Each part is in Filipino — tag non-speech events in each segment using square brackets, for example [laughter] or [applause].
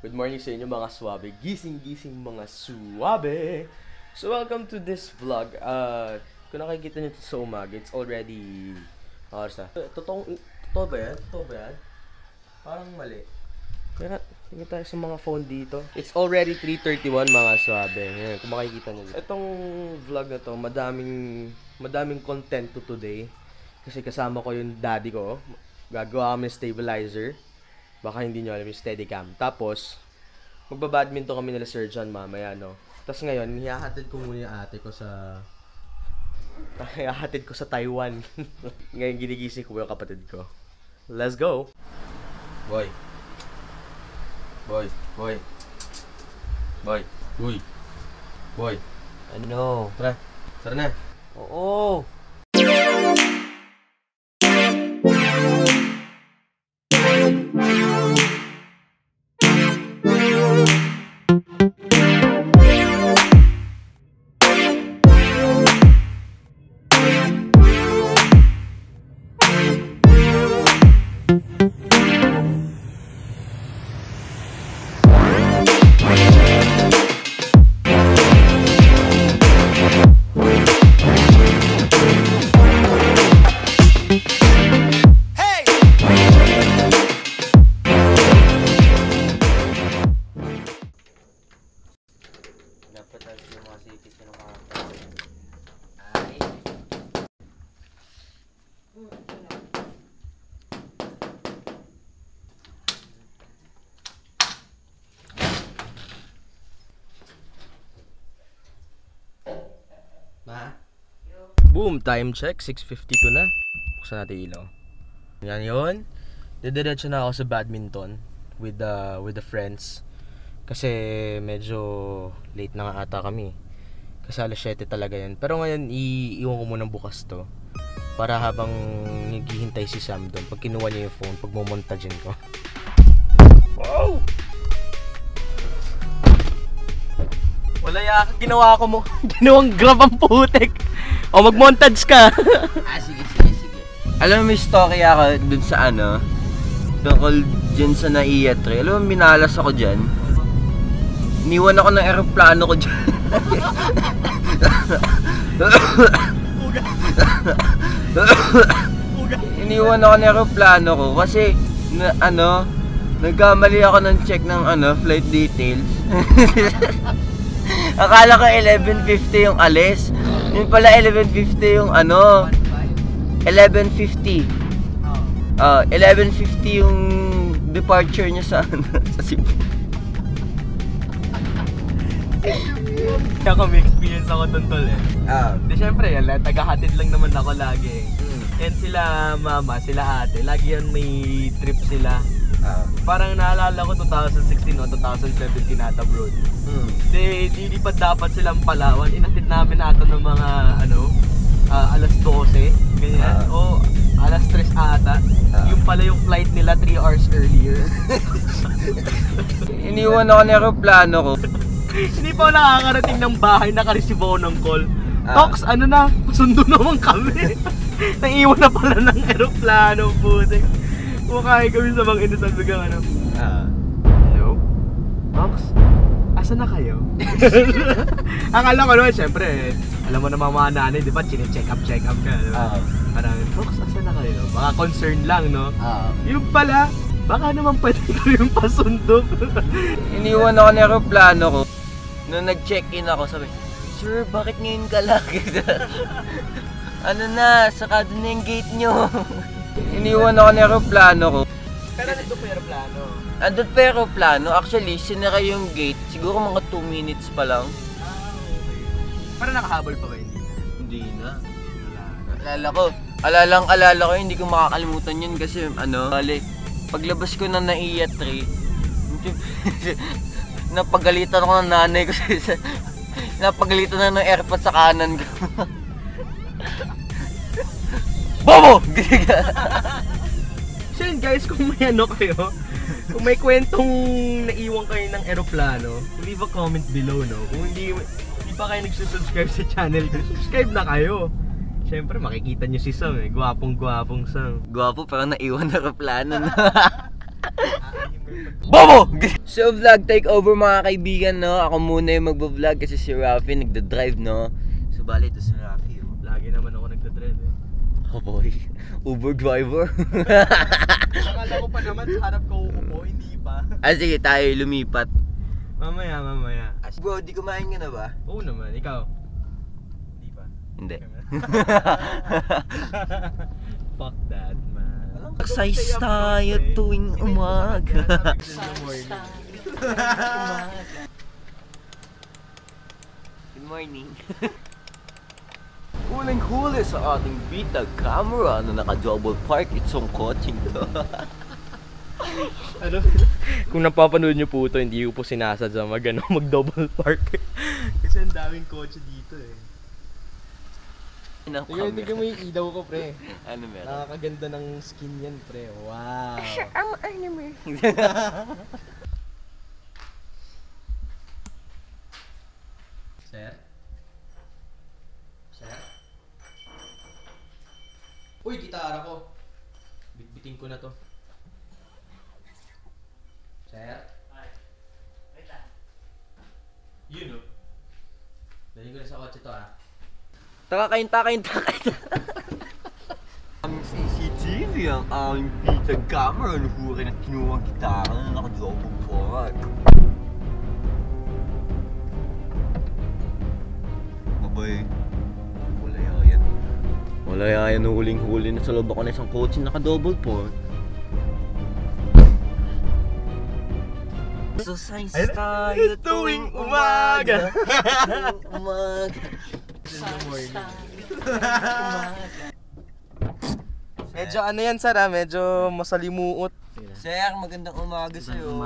Good morning sa inyo mga swabe. Gising-gising mga swabe. So welcome to this vlog. Uh, kung nakikita nyo sa umaga, it's already... Oras na. Totoo, totoo ba yan? Totoo ba yan? Parang mali. Kaya tingin tayo sa mga phone dito. It's already 3.31 mga swabe. Ngayon, kung makikita nyo. Itong vlog na to, madaming, madaming content to today. Kasi kasama ko yung daddy ko. Gagawa kami stabilizer. Baka hindi nyo alam yung steadicam. Tapos, magbabadminton kami nila Sir John mamaya, no? Tapos ngayon, hihahatid ko muna yung ate ko sa... [laughs] Hihahatid ko sa Taiwan. [laughs] ngayon, ginigising ko yung kapatid ko. Let's go! Boy. Boy. Boy. Boy. Uy. Boy. Ano? Tara. Tara na. Oo. Ma? Boom! Time check. 6.52 na. Buksan natin ilaw. Yan yun. Didiretso na ako sa badminton with the with the friends. Kasi medyo late na nga ata kami. Kasi alas 7 talaga yan. Pero ngayon, iiwan ko muna bukas to. Para habang naghihintay si Sam doon, pag kinuha niya yung phone, pag mumontagein ko. [laughs] Wow! Wala ya, ginawa ko mo. [laughs] Ginawang grab ang putek. O mag-montage ka. [laughs] Ah, sige, sige, sige. Alam mo, may story ako dun sa ano, tungkol dyan sa NAIA 3. Alam mo, minalas ako dyan. Iniwan ako ng aeroplano ko dyan. [laughs] Iniwan ako ng aeroplano ko kasi na, ano, nagkamali ako ng check ng ano, flight details. Akala ko 11.50 yung alis. Yun pala 11.50 yung ano, 11.50. Ah, 11.50 yung departure niya sa ano, [laughs] sa Cebu. Ako may experience ako doon tol eh. Ah. Di syempre, yan, tagahatid lang naman ako lagi. And sila mama, sila ate, lagi yan may trip sila. Ah. Parang naalala ko 2016 o 2017 ata bro. Hmm. Di, di, di pa dapat silang Palawan. Inatid namin ata ng mga ano, ah, alas 12, ganyan. Ah. O alas 3 ata. Ah. Yung pala yung flight nila 3 hours earlier. [laughs] Iniwan ako ng aeroplano ko. [laughs] Hindi pa nakakarating ng bahay, nakareceive ako ng call. Ah. Tox, ano na, sundo [laughs] naman kami. Naiiwan na pala ng aeroplano, putik. Kumakain kami sa mga inasal biglang ano. Ah. Hello? Tox? Asa na kayo? [laughs] Akala ko naman, syempre, alam mo naman mga nanay, di ba, chine-check up, check up ka, di ba? Ah. Parang, Tox, asa na kayo? Baka concern lang, no? Ah. Yung pala, baka naman pwede ko yung pasundo. [laughs] Iniwan ako ng aeroplano ko. Nung nag-check-in ako, sabi, Sir, bakit ngayon ka lagi? [laughs] ano na, sakado na yung gate nyo. Iniwan ako ng aeroplano ko. Pero nandun pa aeroplano. Andun pa aeroplano, actually, sinara yung gate. Siguro mga 2 minutes pa lang. Ah, okay. Parang nakahabol pa ba hindi? Hindi na. Alala ko, alalang alala ko, hindi ko makakalimutan yun kasi ano, bali, paglabas ko ng NAIA [laughs] 3, napagalitan ako ng nanay ko sa [laughs] napagalitan na ng airpod sa kanan ko. [laughs] Bobo! [laughs] So yun guys, kung may ano kayo, kung may kwentong naiwan kayo ng eroplano, leave a comment below, no? Kung hindi, hindi pa kayo nagsusubscribe sa channel ko, subscribe na kayo. Siyempre, makikita nyo si Sam eh. Gwapong-gwapong Sam. Gwapo pero naiwan na aeroplano na. [laughs] Bobo! so vlog take over mga kaibigan no. Ako muna yung magbo-vlog kasi si Rafi nagda-drive no. So bali ito si Rafi oh. Lagi naman ako nagdadrive eh. Oh boy. Uber driver. Akala ko pa naman sa harap ko uupo, hindi pa. ah sige tayo lumipat. Mamaya, mamaya. Bro, di kumain ka na ba? Oo naman, ikaw. Hindi pa. Hindi. [laughs] Fuck that, man. Exercise tayo tuwing umaga. Good morning. [laughs] Huling-huli sa ating bita camera na naka-double park itong coaching to. ano? Kung napapanood niyo po ito, hindi ko po sinasadya mag, ano, mag-double park. [laughs] Kasi ang daming kotse dito eh. Ano Tignan, tignan mo yung ilaw ko, pre. Ano meron? Nakakaganda ng skin yan, pre. Wow. [laughs] Ang anime. [laughs] Sir? Sir? Uy, gitara ko. Bitbitin ko na to. Sir? Yun oh. Dali ko na sa kotse to ah. Takakain, takain, takain. [laughs] Ang CCTV ang aming bita camera na huri na kinuha ang gitara na naka-double park. Babay. Wala yan. Huling-huli na sa loob ako na isang coach na naka-double park. So science tayo [laughs] Tuwing umaga. Tuwing umaga. [laughs] Medyo ano yan, sir ah. Medyo masalimuot. Sir, magandang umaga sa'yo.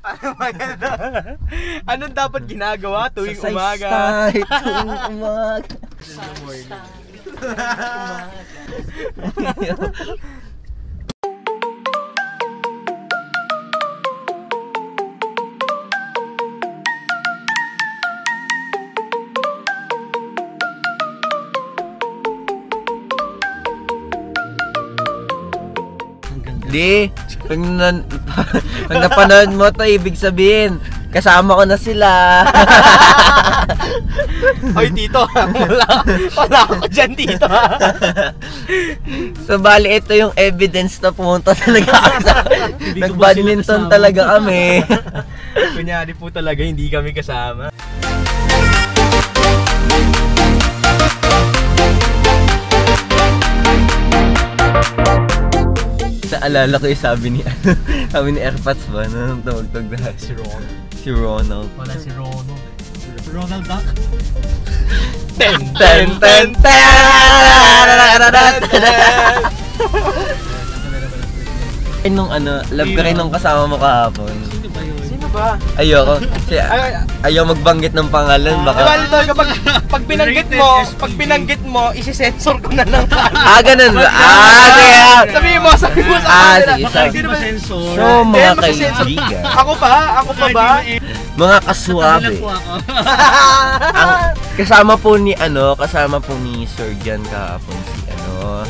Ano maganda? Anong dapat ginagawa tuwing Sa umaga? tayo tuwing umaga. Di, pag, nan, [laughs] pag napanood mo to, ibig sabihin, kasama ko na sila. [laughs] Hoy, tito. Wala, wala ako dyan, tito. so, bali, ito yung evidence na pumunta talaga ako sa... Nag-badminton talaga kami. [laughs] Kunyari po talaga, hindi kami kasama. Naalala ko yung sabi ni, [laughs] sabi ni Airpods ba, nung tawag-tawag na Si Ron. Si Ronald. Wala si Ronald eh. Ronald Duck? Ten, ten, ten, ten! Ay, nung ano, love ka rin nung kasama mo kahapon. Sino ba yun? Sino ba? Ayoko. [laughs] Kasi Ay, ayaw magbanggit ng pangalan. Diba Baka... nito, kapag pag binanggit mo, pag binanggit mo, isi-censor ko na lang. [laughs] Ah, ganun ba? Ah, sige. Sabihin mo, sabihin mo sa Ah, kanila. sige, sabi. Sino ba? sensor? So, mga Hindi, kaibigan. Ako pa? Ako pa ba? Mga kaswabe. [laughs] Ang kasama po ni ano, kasama po ni Sir Jan kahapon si ano,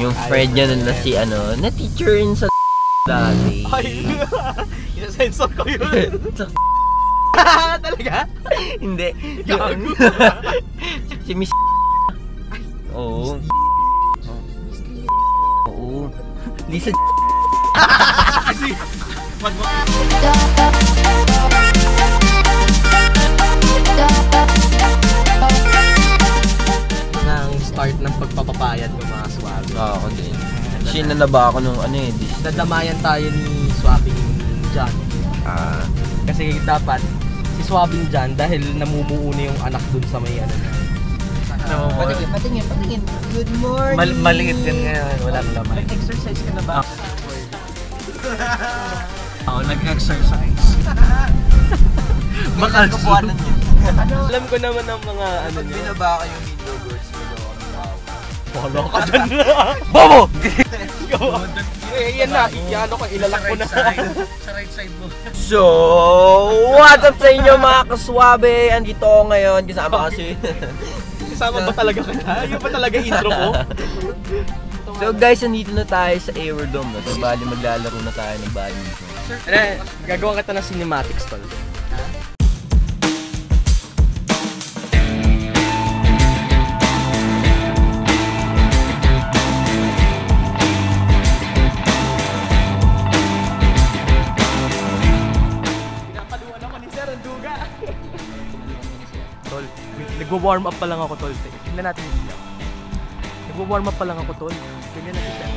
yung friend niya na, si ano, na teacher rin sa dati. Ay, [laughs] isa-sensor ko yun. [laughs] Talaga? Hindi. Gago. [laughs] Si Miss Oo. Oo. Lisa Nang start ng pagpapapayat ng mga swab. Oo, ako din. Sinanaba ako nung ano eh, dis Nadamayan tayo ni Swabbing John. ah, Kasi dapat si Swabbing John dahil namumuo na yung anak dun sa may ano. patingin, patingin, patingin. Good morning. Mal maliit yan ngayon, walang laman. Nag-exercise ka na ba? [laughs] Ako nag-exercise. Bakal kabuanan yun. Alam ko naman ang mga ano Pag niya. binaba ko yung video girls Polo ka dyan. [laughs] Bobo! eh, yan na. Iano ko, ilalak ko na. Sa right side [laughs] mo. So, what's up sa inyo mga kaswabe? Andito ako ngayon, kasama kasi. [laughs] Kasama ba talaga kita? Yun ba talaga intro ko? so guys, andito na tayo sa Aerodome. No? So, bali maglalaro na tayo ng badminton. So Eh, gagawa kita ng cinematics, tol. Pinapaluan Nagwa-warm up pa lang ako, tol. Tignan natin yung video. Nagwa-warm up pa lang ako, tol. Ganyan natin siya.